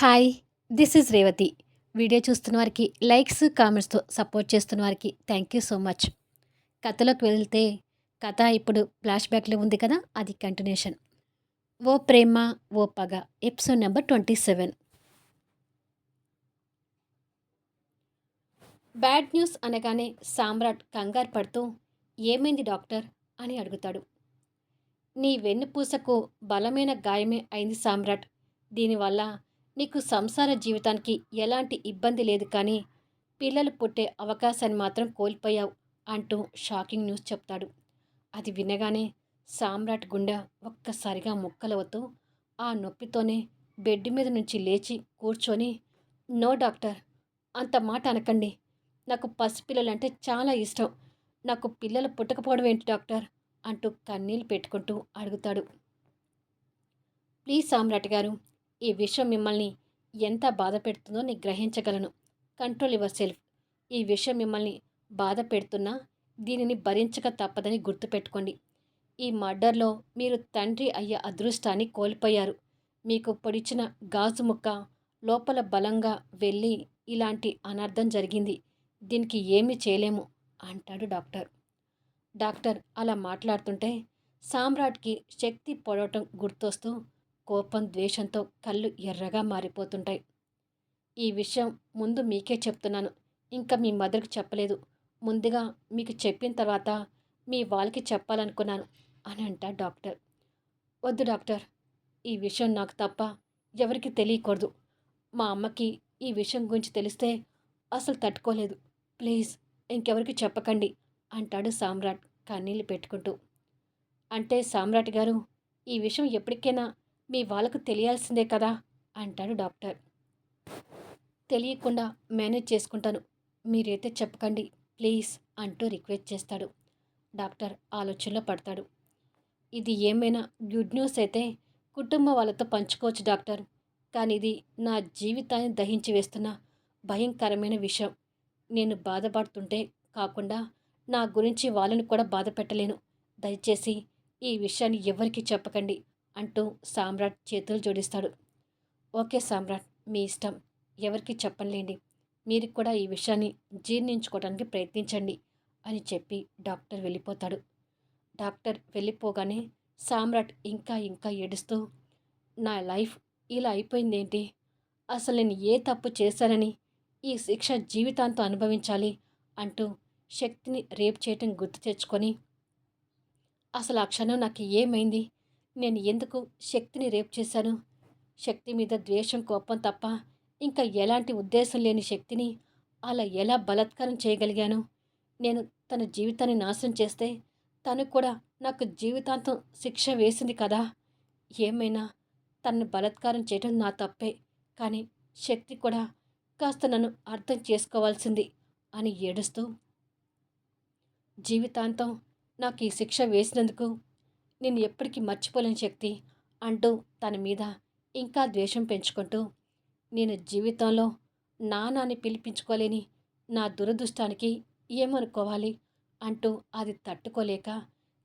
Hi this is Revathi. Video చూస్తున్న వారికి likes కామెంట్స్తో support చేస్తున్న వారికి థ్యాంక్ యూ సో మచ్. కథలోకి వెళ్తే కథ ఇప్పుడు ఫ్లాష్ బ్యాక్లో ఉంది కదా అది కంటిన్యూషన్. ఓ ప్రేమ ఓ పగ episode number twenty seven. Bad news అనగానే సామ్రాట్ కంగారు పడుతూ ఏమైంది డాక్టర్? అని అడుగుతాడు. నీ వెన్నుపూసకు బలమైన గాయమే అయింది సామ్రాట్. దీనివల్ల నీకు సంసార జీవితానికి ఎలాంటి ఇబ్బంది లేదు కానీ పిల్లలు పుట్టే అవకాశాన్ని మాత్రం కోల్పోయావు అంటూ షాకింగ్ న్యూస్ చెప్తాడు. అది వినగానే సామ్రాట్ గుండె ఒక్కసారిగా ముక్కలవుతూ ఆ నొప్పితోనే బెడ్ మీద నుంచి లేచి కూర్చొని నో డాక్టర్ అంత మాట అనకండి. నాకు పసిపిల్లలంటే చాలా ఇష్టం. నాకు పిల్లలు పుట్టకపోవడం ఏంటి డాక్టర్? అంటూ కన్నీళ్ళు పెట్టుకుంటూ అడుగుతాడు. ప్లీజ్ సామ్రాట్ గారు ఈ విషయం మిమ్మల్ని ఎంత బాధ పెడుతుందో నేను గ్రహించగలను. Control your self. ఈ విషయం మిమ్మల్ని బాధ పెడుతున్నా దీనిని భరించక తప్పదని గుర్తుపెట్టుకోండి. ఈ మర్డర్లో మీరు తండ్రి అయ్యే అదృష్టాన్ని కోల్పోయారు. మీకు పొడిచిన గాజు ముక్క లోపల బలంగా వెళ్ళి ఇలాంటి అనర్థం జరిగింది. దీనికి ఏమి చేయలేము అంటాడు డాక్టర్. డాక్టర్ అలా మాట్లాడుతుంటే సామ్రాట్కి శక్తి పొడవటం గుర్తొస్తూ కోపం ద్వేషంతో కళ్ళు ఎర్రగా మారిపోతుంటాయి. ఈ విషయం ముందు మీకే చెప్తున్నాను. ఇంకా మీ మదర్కి చెప్పలేదు. ముందుగా మీకు చెప్పిన తర్వాత మీ వాళ్ళకి చెప్పాలనుకున్నాను అని అంట డాక్టర్. వద్దు డాక్టర్ ఈ విషయం నాకు తప్ప ఎవరికి తెలియకూడదు. మా అమ్మకి ఈ విషయం గురించి తెలిస్తే అసలు తట్టుకోలేదు. ప్లీజ్ ఇంకెవరికి చెప్పకండి అంటాడు సామ్రాట్ కన్నీళ్ళు పెట్టుకుంటూ. అంటే సామ్రాట్ గారు ఈ విషయం ఎప్పటికైనా మీ వాళ్ళకు తెలియాల్సిందే కదా? అంటాడు డాక్టర్. తెలియకుండా మేనేజ్ చేసుకుంటాను. మీరైతే చెప్పకండి ప్లీజ్ అంటూ రిక్వెస్ట్ చేస్తాడు. డాక్టర్ ఆలోచనలో పడతాడు. ఇది ఏమైనా గుడ్ న్యూస్ అయితే కుటుంబం వాళ్ళతో పంచుకోవచ్చు డాక్టర్. కానీ ఇది నా జీవితాన్ని దహించి వేస్తున్న భయంకరమైన విషయం. నేను బాధపడుతుంటే కాకుండా నా గురించి వాళ్ళని కూడా బాధ పెట్టలేను. దయచేసి ఈ విషయాన్ని ఎవరికి చెప్పకండి. అంటూ సామ్రాట్ చేతులు జోడిస్తాడు. ఓకే సామ్రాట్ మీ ఇష్టం. ఎవరికి చెప్పనులేండి. మీరు కూడా ఈ విషయాన్ని జీర్ణించుకోవడానికి ప్రయత్నించండి అని చెప్పి డాక్టర్ వెళ్ళిపోతాడు. డాక్టర్ వెళ్ళిపోగానే సామ్రాట్ ఇంకా ఇంకా ఏడుస్తూ నా లైఫ్ ఇలా అయిపోయిందేంటి? అసలు నేను ఏ తప్పు చేశానని ఈ శిక్ష జీవితాంతం అనుభవించాలి అంటూ శక్తిని రేపు చేయటం గుర్తు తెచ్చుకొని అసలు ఆ క్షణం నాకు ఏమైంది? నేను ఎందుకు శక్తిని రేపు చేశాను? శక్తి మీద ద్వేషం కోపం తప్ప ఇంకా ఎలాంటి ఉద్దేశం లేని శక్తిని అలా ఎలా బలత్కారం చేయగలిగాను? నేను తన జీవితాన్ని నాశనం చేస్తే తను కూడా నాకు జీవితాంతం శిక్ష వేసింది కదా? ఏమైనా తనను బలత్కారం చేయడం నా తప్పే కానీ శక్తి కూడా కాస్త నన్ను అర్థం చేసుకోవాల్సింది అని ఏడుస్తూ జీవితాంతం నాకు ఈ శిక్ష వేసినందుకు నేను ఎప్పటికీ మర్చిపోలేని శక్తి అంటూ తన మీద ఇంకా ద్వేషం పెంచుకుంటూ నేను జీవితంలో నానాన్ని పిలిపించుకోలేని నా దురదృష్టానికి ఏమనుకోవాలి అంటూ అది తట్టుకోలేక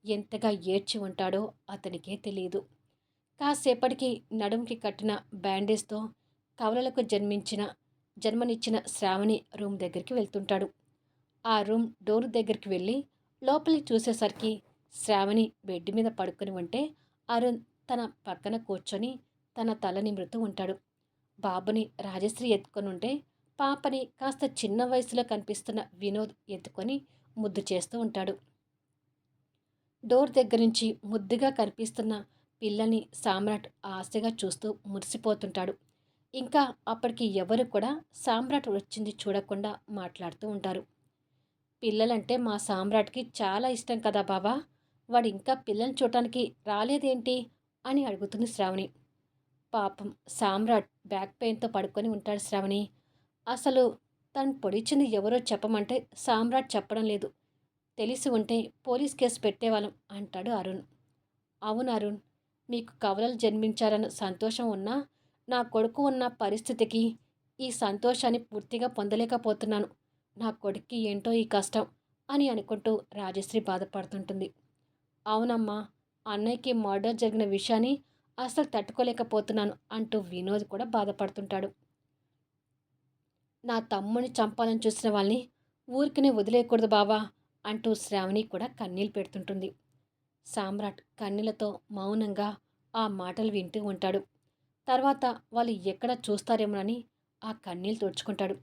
ఎంతగా ఏడ్చి ఉంటాడో అతనికే తెలియదు కాసేపటికి నడుముకి కట్టిన బ్యాండేజ్తో కవలలకు జన్మించిన జన్మనిచ్చిన శ్రావణి రూమ్ దగ్గరికి వెళ్తుంటాడు. ఆ రూమ్ డోర్ దగ్గరికి వెళ్ళి లోపలికి చూసేసరికి శ్రావణి బెడ్ మీద పడుకొని ఉంటే అరుణ్ తన పక్కన కూర్చొని తన తల నిమృతూ ఉంటాడు. బాబుని రాజశ్రీ ఎత్తుకొని ఉంటే పాపని కాస్త చిన్న వయసులో కనిపిస్తున్న వినోద్ ఎత్తుకొని ముద్దు చేస్తూ ఉంటాడు. డోర్ దగ్గర నుంచి ముద్దుగా కనిపిస్తున్న పిల్లని సామ్రాట్ ఆశగా చూస్తూ మురిసిపోతుంటాడు. ఇంకా అప్పటికి ఎవరు కూడా సామ్రాట్ వచ్చింది చూడకుండా మాట్లాడుతూ ఉంటారు. పిల్లలంటే మా సామ్రాట్కి చాలా ఇష్టం కదా బాబా! వాడు ఇంకా పిల్లల్ని చూడటానికి రాలేదేంటి? అని అడుగుతుంది శ్రావణి. పాపం సామ్రాట్ బ్యాక్ పెయిన్తో పడుకొని ఉంటాడు శ్రావణి. అసలు తను పొడిచింది ఎవరో చెప్పమంటే సామ్రాట్ చెప్పడం లేదు. తెలిసి ఉంటే పోలీస్ కేసు పెట్టేవాళ్ళం అంటాడు అరుణ్. అవును అరుణ్ మీకు కవలలు జన్మించారన్న సంతోషం ఉన్నా నా కొడుకు ఉన్న పరిస్థితికి ఈ సంతోషాన్ని పూర్తిగా పొందలేకపోతున్నాను. నా కొడుక్కి ఏంటో ఈ కష్టం అని అనుకుంటూ రాజశ్రీ బాధపడుతుంటుంది. అవునమ్మా అన్నయ్యకి మర్డర్ జరిగిన విషయాన్ని అసలు తట్టుకోలేకపోతున్నాను అంటూ వినోద్ కూడా బాధపడుతుంటాడు. నా తమ్ముని చంపాలని చూసిన వాళ్ళని ఊరికనే వదిలేయకూడదు బావా అంటూ శ్రావణి కూడా కన్నీళ్ళు పెడుతుంటుంది. సామ్రాట్ కన్నీళ్ళతో మౌనంగా ఆ మాటలు వింటూ ఉంటాడు. తర్వాత వాళ్ళు ఎక్కడ చూస్తారేమోనని ఆ కన్నీళ్ళు తుడుచుకుంటాడు.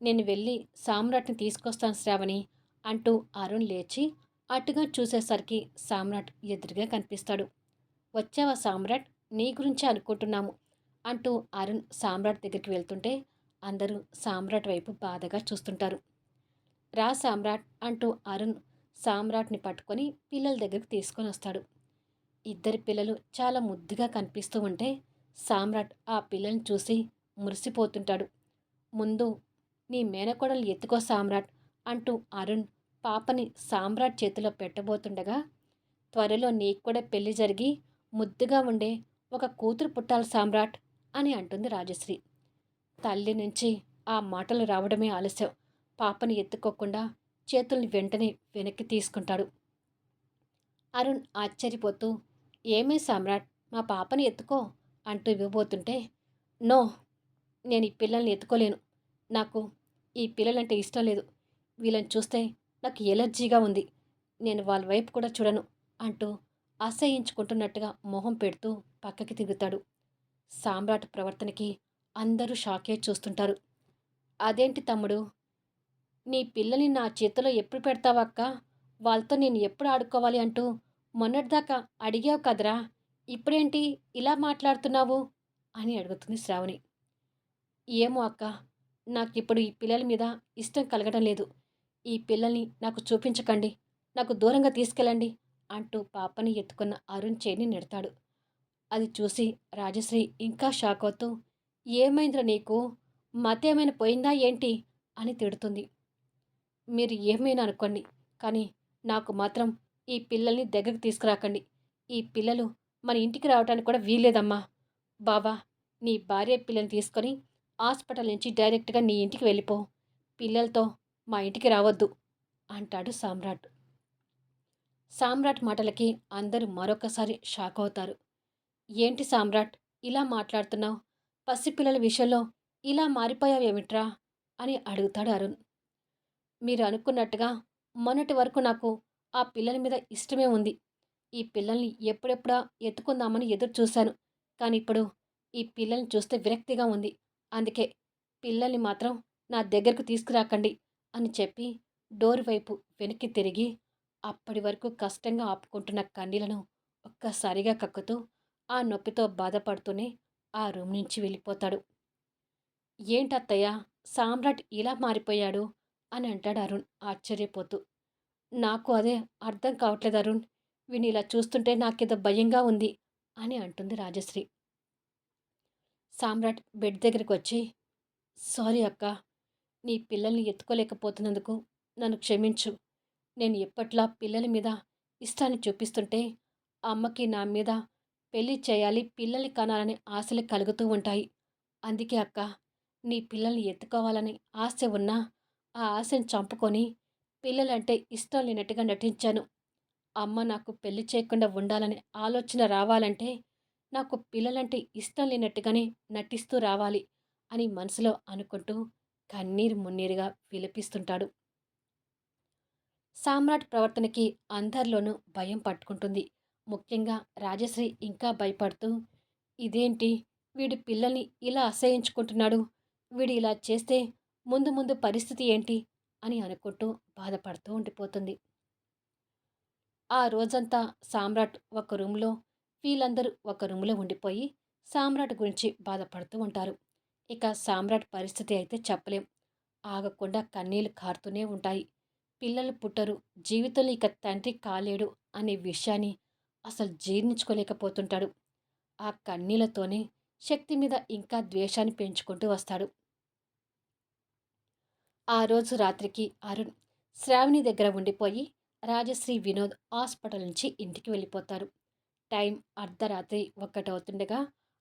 నేను వెళ్ళి సామ్రాట్ని తీసుకొస్తాను శ్రావణి అంటూ అరుణ్ లేచి అటుగా చూసేసరికి సామ్రాట్ ఎదురుగా కనిపిస్తాడు. వచ్చావా సామ్రాట్? నీ గురించి అనుకుంటున్నాము అంటూ అరుణ్ సామ్రాట్ దగ్గరికి వెళ్తుంటే అందరూ సామ్రాట్ వైపు బాధగా చూస్తుంటారు. రా సామ్రాట్ అంటూ అరుణ్ సామ్రాట్ని పట్టుకొని పిల్లల దగ్గరికి తీసుకొని వస్తాడు. ఇద్దరి పిల్లలు చాలా ముద్దుగా కనిపిస్తూ ఉంటే సామ్రాట్ ఆ పిల్లల్ని చూసి మురిసిపోతుంటాడు. ముందు నీ మేనకోడలు ఎత్తుకో సామ్రాట్ అంటూ అరుణ్ పాపని సామ్రాట్ చేతిలో పెట్టబోతుండగా త్వరలో నీకు కూడా పెళ్ళి జరిగి ముద్దుగా ఉండే ఒక కూతురు పుట్టాలి సామ్రాట్ అని అంటుంది రాజశ్రీ. తల్లి నుంచి ఆ మాటలు రావడమే ఆలస్యం. పాపని ఎత్తుకోకుండా చేతుల్ని వెంటనే వెనక్కి తీసుకుంటాడు. అరుణ్ ఆశ్చర్యపోతూ ఏమే సామ్రాట్ మా పాపని ఎత్తుకో అంటూ ఇవ్వబోతుంటే నో నేను ఈ పిల్లల్ని ఎత్తుకోలేను. నాకు ఈ పిల్లలంటే ఇష్టం లేదు. వీళ్ళని చూస్తే నాకు ఎలర్జీగా ఉంది. నేను వాళ్ళ వైపు కూడా చూడను అంటూ అసహించుకుంటున్నట్టుగా మొహం పెడుతూ పక్కకి తిరుగుతాడు. సామ్రాట్ ప్రవర్తనకి అందరూ షాకే చూస్తుంటారు. అదేంటి తమ్ముడు? నీ పిల్లల్ని నా చేతిలో ఎప్పుడు పెడతావక్క వాళ్ళతో నేను ఎప్పుడు ఆడుకోవాలి? అంటూ మొన్నటిదాకా అడిగావు కదరా? ఇప్పుడేంటి ఇలా మాట్లాడుతున్నావు? అని అడుగుతుంది శ్రావణి. ఏమో అక్క నాకు ఇప్పుడు ఈ పిల్లల మీద ఇష్టం కలగడం లేదు. ఈ పిల్లల్ని నాకు చూపించకండి నాకు దూరంగా తీసుకెళ్ళండి అంటూ పాపని ఎత్తుకున్న అరుణ్ చేని నెడతాడు. అది చూసి రాజశ్రీ ఇంకా షాక్ అవుతూ ఏమైందిరా నీకు? మతేమైనా పోయిందా ఏంటి? అని తిడుతుంది. మీరు ఏమైనా అనుకోండి కానీ నాకు మాత్రం ఈ పిల్లల్ని దగ్గరకు తీసుకురాకండి. ఈ పిల్లలు మన ఇంటికి రావడానికి కూడా వీల్లేదమ్మా. బాబా నీ భార్య పిల్లని తీసుకొని హాస్పిటల్ నుంచి డైరెక్ట్గా నీ ఇంటికి వెళ్ళిపో. పిల్లలతో మా ఇంటికి రావద్దు అంటాడు సామ్రాట్. సామ్రాట్ మాటలకి అందరూ మరొకసారి షాక్ అవుతారు. ఏంటి సామ్రాట్ ఇలా మాట్లాడుతున్నావు? పసిపిల్లల విషయంలో ఇలా మారిపోయావేమిట్రా? అని అడుగుతాడు అరుణ్. మీరు అనుకున్నట్టుగా మొన్నటి వరకు నాకు ఆ పిల్లల మీద ఇష్టమే ఉంది. ఈ పిల్లల్ని ఎప్పుడెప్పుడా ఎత్తుకుందామని ఎదురు చూశాను. కానీ ఇప్పుడు ఈ పిల్లల్ని చూస్తే విరక్తిగా ఉంది. అందుకే పిల్లల్ని మాత్రం నా దగ్గరకు తీసుకురాకండి. అని చెప్పి డోర్ వైపు వెనక్కి తిరిగి అప్పటి వరకు కష్టంగా ఆపుకుంటున్న కన్నీలను ఒక్కసారిగా కక్కుతూ ఆ నొప్పితో బాధపడుతూనే ఆ రూమ్ నుంచి వెళ్ళిపోతాడు. ఏంటత్తయ్య సామ్రాట్ ఇలా మారిపోయాడు? అని అంటాడు అరుణ్ ఆశ్చర్యపోతూ. నాకు అదే అర్థం కావట్లేదు అరుణ్. వీని ఇలా చూస్తుంటే నాకేదో భయంగా ఉంది అని అంటుంది రాజశ్రీ. సామ్రాట్ బెడ్ దగ్గరికి వచ్చి సారీ అక్క నీ పిల్లల్ని ఎత్తుకోలేకపోతున్నందుకు నన్ను క్షమించు. నేను ఎప్పట్లా పిల్లల మీద ఇష్టాన్ని చూపిస్తుంటే అమ్మకి నా మీద పెళ్ళి చేయాలి పిల్లల్ని కనాలనే ఆశలు కలుగుతూ ఉంటాయి. అందుకే అక్క నీ పిల్లల్ని ఎత్తుకోవాలని ఆశ ఉన్నా ఆ ఆశను చంపుకొని పిల్లలంటే ఇష్టం లేనట్టుగా నటించాను. అమ్మ నాకు పెళ్ళి చేయకుండా ఉండాలనే ఆలోచన రావాలంటే నాకు పిల్లలంటే ఇష్టం లేనట్టుగానే నటిస్తూ రావాలి అని మనసులో అనుకుంటూ కన్నీరు మున్నీరుగా విలపిస్తుంటాడు. సామ్రాట్ ప్రవర్తనకి అందరిలోనూ భయం పట్టుకుంటుంది. ముఖ్యంగా రాజశ్రీ ఇంకా భయపడుతూ ఇదేంటి? వీడి పిల్లల్ని ఇలా అసహించుకుంటున్నాడు? వీడు ఇలా చేస్తే ముందు ముందు పరిస్థితి ఏంటి? అని అనుకుంటూ బాధపడుతూ ఉండిపోతుంది. ఆ రోజంతా సామ్రాట్ ఒక రూమ్లో వీళ్ళందరూ ఒక రూమ్లో ఉండిపోయి సామ్రాట్ గురించి బాధపడుతూ ఉంటారు. ఇక సామ్రాట్ పరిస్థితి అయితే చెప్పలేం. ఆగకుండా కన్నీళ్ళు కారుతూనే ఉంటాయి. పిల్లలు పుట్టరు. జీవితంలో ఇక తండ్రి కాలేడు అనే విషయాన్ని అసలు జీర్ణించుకోలేకపోతుంటాడు. ఆ కన్నీళ్ళతోనే శక్తి మీద ఇంకా ద్వేషాన్ని పెంచుకుంటూ వస్తాడు. ఆ రోజు రాత్రికి అరుణ్ శ్రావణి దగ్గర ఉండిపోయి రాజశ్రీ వినోద్ హాస్పిటల్ నుంచి ఇంటికి వెళ్ళిపోతారు. టైం అర్ధరాత్రి ఒక్కటవుతుండగా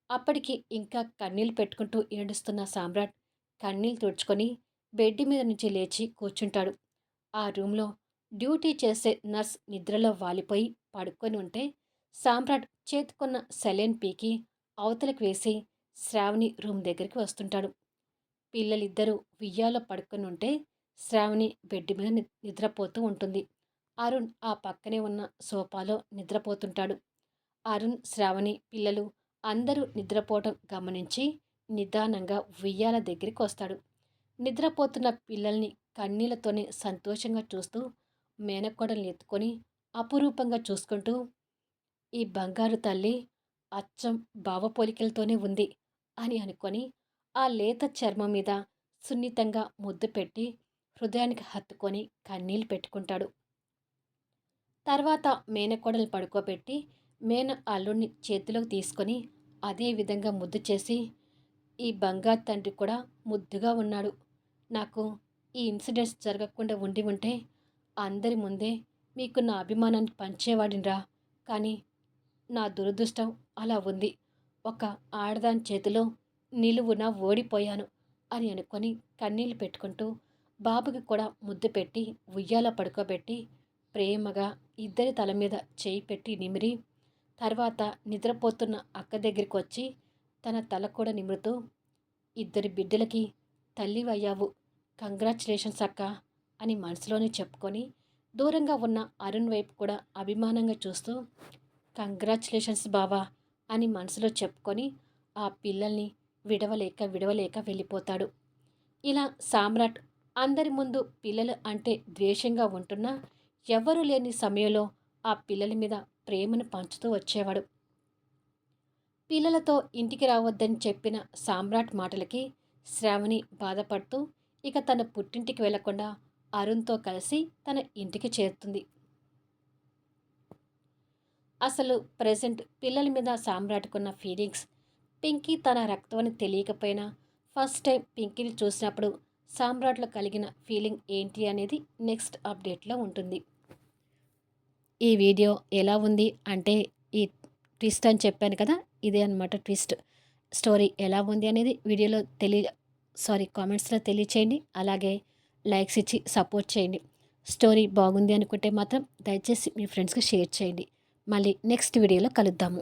అప్పటికి ఇంకా కన్నీళ్ళు పెట్టుకుంటూ ఏడుస్తున్న సామ్రాట్ కన్నీళ్ళు తుడుచుకొని బెడ్ మీద నుంచి లేచి కూర్చుంటాడు. ఆ రూమ్లో డ్యూటీ చేసే నర్స్ నిద్రలో వాలిపోయి పడుకొని ఉంటే సామ్రాట్ చేతుకున్న సెలైన్ పీకి అవతలకు వేసి శ్రావణి రూమ్ దగ్గరికి వస్తుంటాడు. పిల్లలిద్దరూ ఉయ్యాలో పడుకొని ఉంటే శ్రావణి బెడ్ మీద నిద్రపోతూ ఉంటుంది. అరుణ్ ఆ పక్కనే ఉన్న సోఫాలో నిద్రపోతుంటాడు. అరుణ్ శ్రావణి పిల్లలు అందరూ నిద్రపోవడం గమనించి నిదానంగా ఉయ్యాల దగ్గరికి వస్తాడు. నిద్రపోతున్న పిల్లల్ని కన్నీళ్ళతోనే సంతోషంగా చూస్తూ మేనకోడల్ని ఎత్తుకొని అపురూపంగా చూసుకుంటూ ఈ బంగారు తల్లి అచ్చం భావపోలికలతోనే ఉంది అని అనుకొని ఆ లేత చర్మం మీద సున్నితంగా ముద్దు పెట్టి హృదయానికి హత్తుకొని కన్నీళ్ళు పెట్టుకుంటాడు. తర్వాత మేనకోడలు పడుకోబెట్టి మేన అల్లుడిని చేతిలోకి తీసుకొని అదే విధంగా ముద్దు చేసి ఈ బంగారు తండ్రి కూడా ముద్దుగా ఉన్నాడు. నాకు ఈ ఇన్సిడెంట్స్ జరగకుండా ఉండి ఉంటే అందరి ముందే మీకు నా అభిమానాన్ని పంచేవాడినరా. కానీ నా దురదృష్టం అలా ఉంది. ఒక ఆడదాని చేతిలో నిలువున ఓడిపోయాను అని అనుకొని కన్నీళ్ళు పెట్టుకుంటూ బాబుకి కూడా ముద్దు పెట్టి ఉయ్యాల పడుకోబెట్టి ప్రేమగా ఇద్దరి తల మీద చేయి పెట్టి నిమిరి తర్వాత నిద్రపోతున్న అక్క దగ్గరికి వచ్చి తన తల కూడా నిమురుతూ ఇద్దరి బిడ్డలకి తల్లివయ్యావు. కంగ్రాచులేషన్స్ అక్క అని మనసులోనే చెప్పుకొని దూరంగా ఉన్న అరుణ్ వైపు కూడా అభిమానంగా చూస్తూ కంగ్రాచులేషన్స్ బావా అని మనసులో చెప్పుకొని ఆ పిల్లల్ని విడవలేక విడవలేక వెళ్ళిపోతాడు. ఇలా సామ్రాట్ అందరి ముందు పిల్లలు అంటే ద్వేషంగా ఉంటున్నా ఎవ్వరూ లేని సమయంలో ఆ పిల్లల మీద ప్రేమను పంచుతూ వచ్చేవాడు. పిల్లలతో ఇంటికి రావద్దని చెప్పిన సామ్రాట్ మాటలకి శ్రావణి బాధపడుతూ ఇక తన పుట్టింటికి వెళ్ళకుండా అరుణ్తో కలిసి తన ఇంటికి చేరుతుంది. అసలు ప్రజెంట్ పిల్లల మీద సామ్రాట్కున్న ఫీలింగ్స్ పింకీ తన రక్తం అని తెలియకపోయినా ఫస్ట్ టైం పింకీని చూసినప్పుడు సామ్రాట్లో కలిగిన ఫీలింగ్ ఏంటి అనేది నెక్స్ట్ అప్డేట్లో ఉంటుంది. ఈ వీడియో ఎలా ఉంది అంటే ఈ ట్విస్ట్ అని చెప్పాను కదా ఇదే అనమాట ట్విస్ట్. స్టోరీ ఎలా ఉంది అనేది వీడియోలో తెలియ సారీ కామెంట్స్లో తెలియచేయండి. అలాగే లైక్స్ ఇచ్చి సపోర్ట్ చేయండి. స్టోరీ బాగుంది అనుకుంటే మాత్రం దయచేసి మీ ఫ్రెండ్స్కి షేర్ చేయండి. మళ్ళీ నెక్స్ట్ వీడియోలో కలుద్దాము.